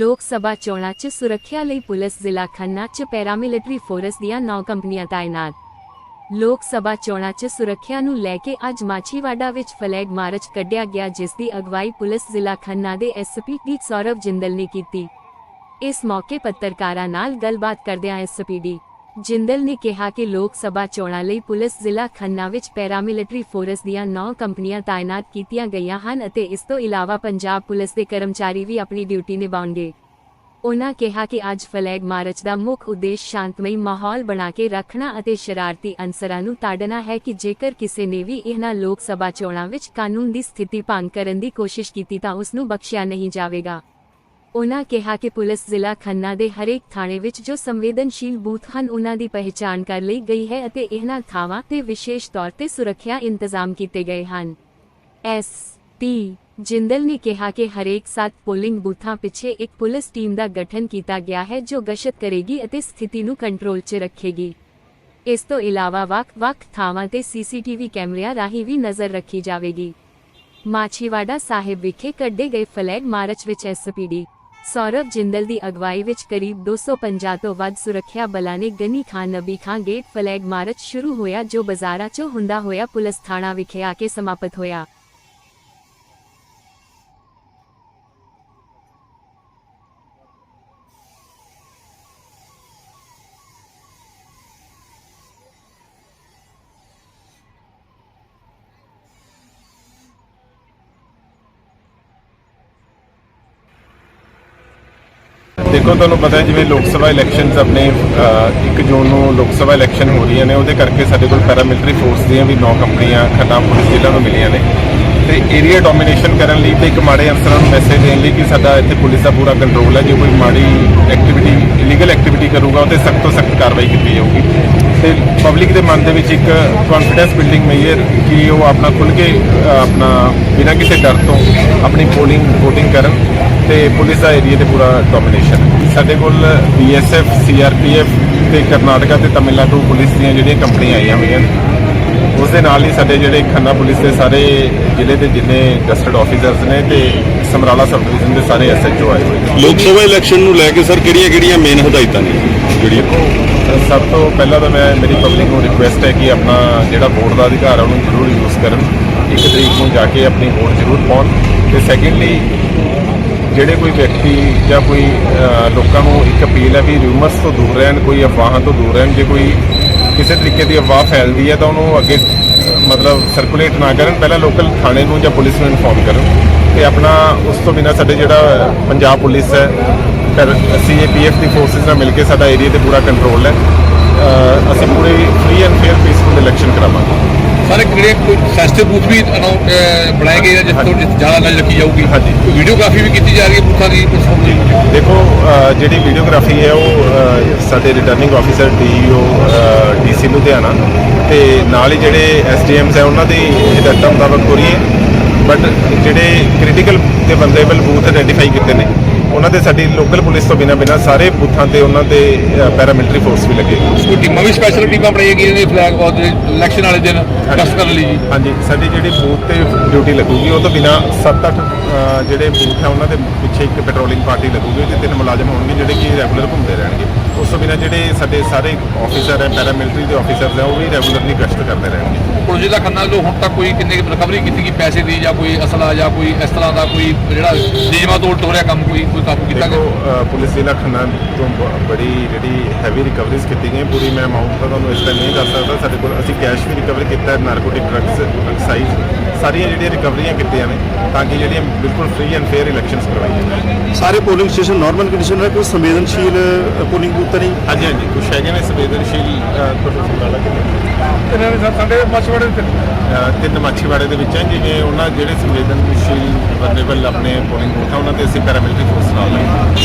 ਲੋਕ ਸਭਾ ਚੋਣਾਂ 'ਚ ਸੁਰੱਖਿਆ ਲਈ ਪੁਲਿਸ ਜ਼ਿਲ੍ਹਾ ਖੰਨਾ 'ਚ ਪੈਰਾਮਿਲਟਰੀ ਫੋਰਸ ਦੀਆਂ 9 ਕੰਪਨੀਆਂ ਤਾਇਨਾਤ। ਲੋਕ ਸਭਾ ਚੋਣਾਂ 'ਚ ਸੁਰੱਖਿਆ ਨੂੰ ਲੈ ਕੇ ਅੱਜ ਮਾਛੀਵਾੜਾ ਵਿੱਚ ਫਲੈਗ ਮਾਰਚ ਕੱਢਿਆ ਗਿਆ, ਜਿਸ ਦੀ ਅਗਵਾਈ ਪੁਲਿਸ ਜ਼ਿਲ੍ਹਾ ਖੰਨਾ ਦੇ ਐਸਪੀ ਡੀ ਸੌਰਵ ਜਿੰਦਲ ਨੇ ਕੀਤੀ। ਇਸ ਮੌਕੇ ਪੱਤਰਕਾਰਾਂ ਨਾਲ ਗੱਲਬਾਤ ਕਰਦਿਆਂ ਐਸਪੀ ਡੀ ਜਿੰਦਲ ਨੇ ਕਿਹਾ ਕਿ ਲੋਕ ਸਭਾ ਚੋਣਾਂ ਲਈ ਪੁਲਿਸ ਜ਼ਿਲ੍ਹਾ ਖੰਨਾ ਵਿੱਚ ਪੈਰਾਮਿਲਟਰੀ ਫੋਰਸ ਦੀਆਂ 9 ਕੰਪਨੀਆਂ ਤਾਇਨਾਤ ਕੀਤੀਆਂ ਗਈਆਂ ਹਨ ਅਤੇ ਇਸ ਤੋਂ ਇਲਾਵਾ ਪੰਜਾਬ ਪੁਲਿਸ ਦੇ ਕਰਮਚਾਰੀ ਵੀ ਆਪਣੀ ਡਿਊਟੀ ਨਿਭਾਉਣਗੇ। ਉਹਨਾਂ ਕਿਹਾ ਕਿ ਅੱਜ ਫਲੈਗ ਮਾਰਚ ਦਾ ਮੁੱਖ ਉਦੇਸ਼ ਸ਼ਾਂਤਮਈ ਮਾਹੌਲ ਬਣਾ ਕੇ ਰੱਖਣਾ ਅਤੇ ਸ਼ਰਾਰਤੀ ਅਨਸਰਾਂ ਨੂੰ ਤਾੜਨਾ ਹੈ ਕਿ ਜੇਕਰ ਕਿਸੇ ਨੇ ਵੀ ਇਹਨਾਂ ਲੋਕ ਸਭਾ ਚੋਣਾਂ ਵਿੱਚ ਕਾਨੂੰਨ ਦੀ ਸਥਿਤੀ ਭੰਗ ਕਰਨ ਦੀ ਕੋਸ਼ਿਸ਼ ਕੀਤੀ ਤਾਂ ਉਸ ਨੂੰ ਬਖਸ਼ਿਆ ਨਹੀਂ ਜਾਵੇਗਾ। ਉਨ੍ਹਾਂ ਕਿਹਾ ਕਿ ਪੁਲਿਸ ਜ਼ਿਲ੍ਹਾ ਖੰਨਾ ਦੇ ਹਰੇਕ ਥਾਣੇ ਵਿੱਚ ਜੋ ਸੰਵੇਦਨਸ਼ੀਲ ਬੂਥ ਹਨ ਉਨ੍ਹਾਂ ਦੀ ਪਹਿਚਾਣ ਕਰ ਲਈ ਗਈ ਹੈ ਅਤੇ ਇਹਨਾਂ ਥਾਵਾਂ ਤੇ ਵਿਸ਼ੇਸ਼ ਤੌਰ ਤੇ ਸੁਰੱਖਿਆ ਇੰਤਜ਼ਾਮ ਕੀਤੇ ਗਏ ਹਨ। ਐਸ ਪੀ ਜਿੰਦਲ ਨੇ ਕਿਹਾ ਕਿ ਹਰੇਕ ਸੱਤ ਪੋਲਿੰਗ ਬੂਥਾਂ ਪਿੱਛੇ ਇੱਕ ਪੁਲਿਸ ਟੀਮ ਦਾ ਗਠਨ ਕੀਤਾ ਗਿਆ ਹੈ, ਜੋ ਗਸ਼ਤ ਕਰੇਗੀ ਅਤੇ ਸਥਿਤੀ ਨੂੰ ਕੰਟਰੋਲ 'ਚ ਰੱਖੇਗੀ। ਇਸ ਤੋਂ ਇਲਾਵਾ ਵੱਖ-ਵੱਖ ਥਾਵਾਂ ਤੇ ਸੀਸੀਟੀਵੀ ਕੈਮਰਿਆਂ ਰਾਹੀਂ ਵੀ ਨਜ਼ਰ ਰੱਖੀ ਜਾਵੇਗੀ। ਮਾਛੀਵਾੜਾ ਸਾਹਿਬ ਵਿਖੇ ਕੱਢੇ ਗਏ ਫਲੈਗ ਮਾਰਚ ਵਿੱਚ ਐਸਪੀਡੀ ਸੌਰਵ ਜਿੰਦਲ ਦੀ ਅਗਵਾਈ ਵਿੱਚ ਕਰੀਬ 250 ਤੋਂ ਵੱਧ ਸੁਰੱਖਿਆ ਬਲਾਂ ਨੇ ਗਨੀ ਖਾਨ, ਨਬੀ ਖਾਨ, ਗੇਟ ਫਲੈਗ ਮਾਰਚ ਸ਼ੁਰੂ ਹੋਇਆ ਜੋ ਬਾਜ਼ਾਰਾਂ 'ਚੋਂ ਹੁੰਦਾ ਹੋਇਆ ਪੁਲਿਸ ਥਾਣਾ ਵਿਖੇ ਆ ਕੇ ਸਮਾਪਤ ਹੋਇਆ। ਦੇਖੋ, ਤੁਹਾਨੂੰ ਪਤਾ ਜਿਵੇਂ ਲੋਕ ਸਭਾ ਇਲੈਕਸ਼ਨਸ ਆਪਣੇ 1 ਜੂਨ ਨੂੰ ਲੋਕ ਸਭਾ ਇਲੈਕਸ਼ਨ ਹੋ ਰਹੀਆਂ ਨੇ, ਉਹਦੇ ਕਰਕੇ ਸਾਡੇ ਕੋਲ ਪੈਰਾਮਿਲਟਰੀ ਫੋਰਸ ਦੀਆਂ ਵੀ 9 ਕੰਪਨੀਆਂ, ਖੰਨਾ ਪੁਲਿਸ ਜ਼ਿਲ੍ਹਾ ਨੂੰ ਮਿਲੀਆਂ ਨੇ। ਤੇ ਏਰੀਆ ਡੋਮੀਨੇਸ਼ਨ ਕਰਨ ਲਈ ਤੇ ਇੱਕ ਮਾੜੇ ਅਫਸਰਾਂ ਨੂੰ ਮੈਸੇਜ ਦੇਣ ਲਈ ਕਿ ਸਾਡਾ ਇੱਥੇ ਪੁਲਿਸ ਦਾ ਪੂਰਾ ਕੰਟਰੋਲ ਹੈ, ਜੇ ਕੋਈ ਮਾੜੀ ਐਕਟੀਵਿਟੀ ਇਲੀਗਲ ਐਕਟੀਵਿਟੀ ਕਰੂਗਾ ਉਹ ਸਖਤ ਤੋਂ ਸਖਤ ਕਾਰਵਾਈ ਕੀਤੀ ਜਾਊਗੀ। ਤੇ ਪਬਲਿਕ ਦੇ ਮਨ ਦੇ ਵਿੱਚ ਇੱਕ ਕੌਨਫੀਡੈਂਸ ਬਿਲਡਿੰਗ ਮੇਜਰ ਕਿ ਉਹ ਆਪਣਾ ਖੁੱਲ ਕੇ ਆਪਣਾ ਬਿਨਾਂ ਕਿਸੇ ਡਰ ਤੋਂ ਆਪਣੀ ਪੋਲਿੰਗ VOTING ਕਰਨ। ਤੇ ਪੁਲਿਸ ਦਾ ਏਰੀਆ ਤੇ ਪੂਰਾ ਡੋਮੀਨੇਸ਼ਨ ਸਾਡੇ ਕੋਲ ਬੀਐਸਐਫ ਸੀਆਰਪੀਐਫ ਤੇ ਕਰਨਾਟਕਾ ਤੇ ਤਮਿਲਨਾਡੂ ਪੁਲਿਸ ਦੀਆਂ ਜਿਹੜੀਆਂ ਕੰਪਨੀਆਂ ਆਈਆਂ ਹੋਈਆਂ ਨੇ ਉਸ ਦੇ ਨਾਲ ਹੀ ਸਾਡੇ ਜਿਹੜੇ ਖੰਨਾ ਪੁਲਿਸ ਦੇ ਸਾਰੇ ਜ਼ਿਲ੍ਹੇ ਦੇ ਜਿੰਨੇ ਗਸਟਡ ਆਫੀਸਰਸ ਨੇ ਤੇ ਸਮਰਾਲਾ ਸਬ ਡਿਵੀਜ਼ਨ ਦੇ ਸਾਰੇ ਐਸਐਚਓ ਆਏ ਹੋਏ ਨੇ। ਲੋਕ ਸਭਾ ਇਲੈਕਸ਼ਨ ਨੂੰ ਲੈ ਕੇ ਸਰ ਕਿਹੜੀਆਂ ਕਿਹੜੀਆਂ ਮੇਨ ਹਦਾਇਤਾਂ ਨੇ ਜਿਹੜੀਆਂ? ਸਭ ਤੋਂ ਪਹਿਲਾਂ ਤਾਂ ਮੈਂ ਮੇਰੀ ਪਬਲਿਕ ਨੂੰ ਰਿਕੁਐਸਟ ਹੈ ਕਿ ਆਪਣਾ ਜਿਹੜਾ ਵੋਟ ਦਾ ਅਧਿਕਾਰ ਹੈ ਉਹਨੂੰ ਜ਼ਰੂਰ ਯੂਜ਼ ਕਰਨ। ਇੱਕ ਤਰੀਕ ਨੂੰ ਜਾ ਕੇ ਆਪਣੀ ਵੋਟ ਜ਼ਰੂਰ ਪਾਉਣ। ਤੇ ਸੈਕੰਡਲੀ ਜਿਹੜੇ ਕੋਈ ਵਿਅਕਤੀ ਜਾਂ ਕੋਈ ਲੋਕਾਂ ਨੂੰ ਇੱਕ ਅਪੀਲ ਹੈ ਵੀ ਰਿਊਮਰਸ ਤੋਂ ਦੂਰ ਰਹਿਣ, ਕੋਈ ਅਫਵਾਹਾਂ ਤੋਂ ਦੂਰ ਰਹਿਣ, ਜੇ ਕੋਈ ਕਿਸੇ ਤਰੀਕੇ ਦੀ ਅਫਵਾਹ ਫੈਲਦੀ ਹੈ ਤਾਂ ਉਹਨੂੰ ਅੱਗੇ, ਮਤਲਬ ਸਰਕੂਲੇਟ ਨਾ ਕਰਨ, ਪਹਿਲਾਂ ਲੋਕਲ ਥਾਣੇ ਨੂੰ ਜਾਂ ਪੁਲਿਸ ਨੂੰ ਇਨਫੋਰਮ ਕਰਨ ਤੇ ਆਪਣਾ ਉਸ ਤੋਂ ਬਿਨਾਂ ਸਾਡੇ ਜਿਹੜਾ ਪੰਜਾਬ ਪੁਲਿਸ ਹੈ, ਫਿਰ ਸੀਏਪੀਐਫ ਦੀ ਫੋਰਸਿਸ ਨਾਲ ਮਿਲ ਕੇ ਸਾਡਾ ਏਰੀਆ ਤੇ ਪੂਰਾ ਕੰਟਰੋਲ ਹੈ। ਅਸੀਂ ਪੂਰੇ free and fair peaceful election ਕਰਾਵਾਂਗੇ। ਸਾਰੇ ਕਿਹੜੇ ਕੋਈ ਸੈਂਸਿਟਿਵ ਬੂਥ ਵੀ ਬਣਾਏ ਗਏ ਜਿੱਥੇ ਤੋਂ ਜ਼ਿਆਦਾ ਨਜ਼ਰ ਰੱਖੀ ਜਾਊਗੀ। ਹਾਂਜੀ। ਵੀਡੀਓਗ੍ਰਾਫੀ ਵੀ ਕੀਤੀ ਜਾ ਰਹੀ ਹੈ ਬੂਥਾਂ ਦੀ ਦੇਖੋ ਜਿਹੜੀ ਵੀਡੀਓਗ੍ਰਾਫੀ ਹੈ ਉਹ ਸਾਡੇ returning officer DEO DC Ludhiana ਤੇ ਨਾਲ ਹੀ ਜਿਹੜੇ ਐਸਡੀਐਮਸ ਹੈ ਉਹਨਾਂ ਦੀ ਹਦਾਇਤਾਂ ਮੁਤਾਬਕ ਹੋ ਰਹੀ ਹੈ। ਬਟ ਜਿਹੜੇ ਕ੍ਰਿਟੀਕਲ ਤੇ ਵਲਨਰੇਬਲ ਬੂਥ ਆਇਡੈਂਟੀਫਾਈ ਕੀਤੇ ਨੇ। ਉਹਨਾਂ ਤੇ ਸਾਡੀ ਲੋਕਲ ਪੁਲਿਸ ਤੋਂ ਬਿਨਾਂ ਬਿਨਾਂ ਸਾਰੇ ਬੂਥਾਂ ਤੇ ਉਹਨਾਂ ਤੇ ਪੈਰਾਮਿਲਟਰੀ ਫੋਰਸ ਵੀ ਲੱਗੇ ਕੋਈ ਟੀਮਾਂ ਵੀ ਸਪੈਸ਼ਲ ਟੀਮਾਂ ਬਣਾਈਆਂ ਗਈਆਂ ਨੇ ਫਲੈਗ ਬਾਤ ਇਲੈਕਸ਼ਨ ਵਾਲੇ ਦਿਨ ਗਸ਼ਤ ਕਰਨ ਲਈ ਜੀ। ਹਾਂਜੀ ਸਾਡੀ ਜਿਹੜੀ ਬੂਥ ਤੇ ਡਿਊਟੀ ਲੱਗੂਗੀ ਉਹ ਤੋਂ ਬਿਨਾ 7-8 ਜਿਹੜੇ ਬੂਥ ਹੈ ਉਹਨਾਂ ਦੇ ਪਿੱਛੇ ਇੱਕ ਪੈਟਰੋਲਿੰਗ ਪਾਰਟੀ ਲੱਗੂਗੀ ਤੇ ਤਿੰਨ ਮੁਲਾਜ਼ਮ ਹੋਣਗੇ ਜਿਹੜੇ ਕਿ ਰੈਗੂਲਰ ਘੁੰਮਦੇ ਰਹਿਣਗੇ। ਉਸ ਤੋਂ ਬਿਨਾ ਜਿਹੜੇ ਸਾਡੇ ਸਾਰੇ ਆਫੀਸਰ ਹੈ ਪੈਰਾਮਿਲਟਰੀ ਦੇ ਆਫੀਸਰਸ ਹੈ ਉਹ ਵੀ ਰੈਗੂਲਰਲੀ ਗਸ਼ਤ ਕਰਦੇ ਰਹਿਣਗੇ ਪੁਲਿਸ ਦਾ ਖੰਨਾ ਜੋ ਹੁਣ ਤੱਕ ਕੋਈ ਕਿੰਨੇ ਰਿਕਵਰੀ ਕੀਤੀ ਗਈ? ਪੈਸੇ ਦੀ ਜਾਂ ਕੋਈ ਅਸਲਾ ਜਾਂ ਕੋਈ ਇਸ ਤਰ੍ਹਾਂ ਦਾ ਕੋਈ ਜਿਹੜਾ ਨਿਯਮਾਂ ਤੋਂ ਉਲਟ ਹੋ ਰਿਹਾ ਕੰਮ ਕੋਈ ਕੋਈ ਕਾਬੂ ਕੀਤਾ ਗਿਆ? ਪੁਲਿਸ ਜ਼ਿਲ੍ਹਾ ਖੰਨਾ ਤੋਂ ਬੜੀ ਜਿਹੜੀ ਹੈਵੀ ਰਿਕਵਰੀਜ਼ ਕੀਤੀ ਗਈਆਂ। ਪੂਰੀ ਮੈਂ ਅਮਾਉਂਟ ਤਾਂ ਤੁਹਾਨੂੰ ਇਸ ਟਾਈਮ ਨਹੀਂ ਦੱਸ ਸਕਦਾ। ਸਾਡੇ ਕੋਲ ਅਸੀਂ ਕੈਸ਼ ਵੀ ਰਿਕਵਰ ਕੀਤਾ ਹੈ ਨਾਰਕੋਟਿਕ ਡਰੱਗਸ ਐਕਸਾਈਜ਼ ਸਾਰੀਆਂ ਜਿਹੜੀਆਂ ਰਿਕਵਰੀਆਂ ਕੀਤੀਆਂ ਨੇ ਤਾਂ ਕਿ ਜਿਹੜੀਆਂ ਬਿਲਕੁਲ ਫ੍ਰੀ ਐਂਡ ਫੇਅਰ ਇਲੈਕਸ਼ਨਸ ਕਰਵਾਈਆਂ ਜਾਣ ਸਾਰੇ ਪੋਲਿੰਗ ਸਟੇਸ਼ਨ ਨਾਰਮਲ ਕੰਡੀਸ਼ਨ ਹੈ ਕੋਈ ਸੰਵੇਦਨਸ਼ੀਲ ਪੋਲਿੰਗ ਬੂਥ ਤਾਂ ਨਹੀਂ? ਹਾਂਜੀ ਹਾਂਜੀ ਕੁਛ ਹੈਗੇ ਨੇ ਸੰਵੇਦਨਸ਼ੀਲ ਸਮਰਾਲਾ ਕਿੰਨੇ ਇਹਨਾਂ ਦੇ ਸਾਡੇ ਮਛਵੜੇ ਅ, ਤਿੰਨ ਮਾਛੀਵਾੜੇ ਦੇ ਵਿੱਚ ਹੈ ਜਿਵੇਂ ਉਹਨਾਂ ਜਿਹੜੇ ਸੰਵੇਦਨਸ਼ੀਲ ਵਰਨੇਬਲ ਆਪਣੇ ਪੋਲਿੰਗ ਬੂਥ ਆ ਉਹਨਾਂ ਤੇ ਅਸੀਂ ਪੈਰਾਮਿਲਟਰੀ ਫੋਰਸ ਨਾਲ ਲਾਈ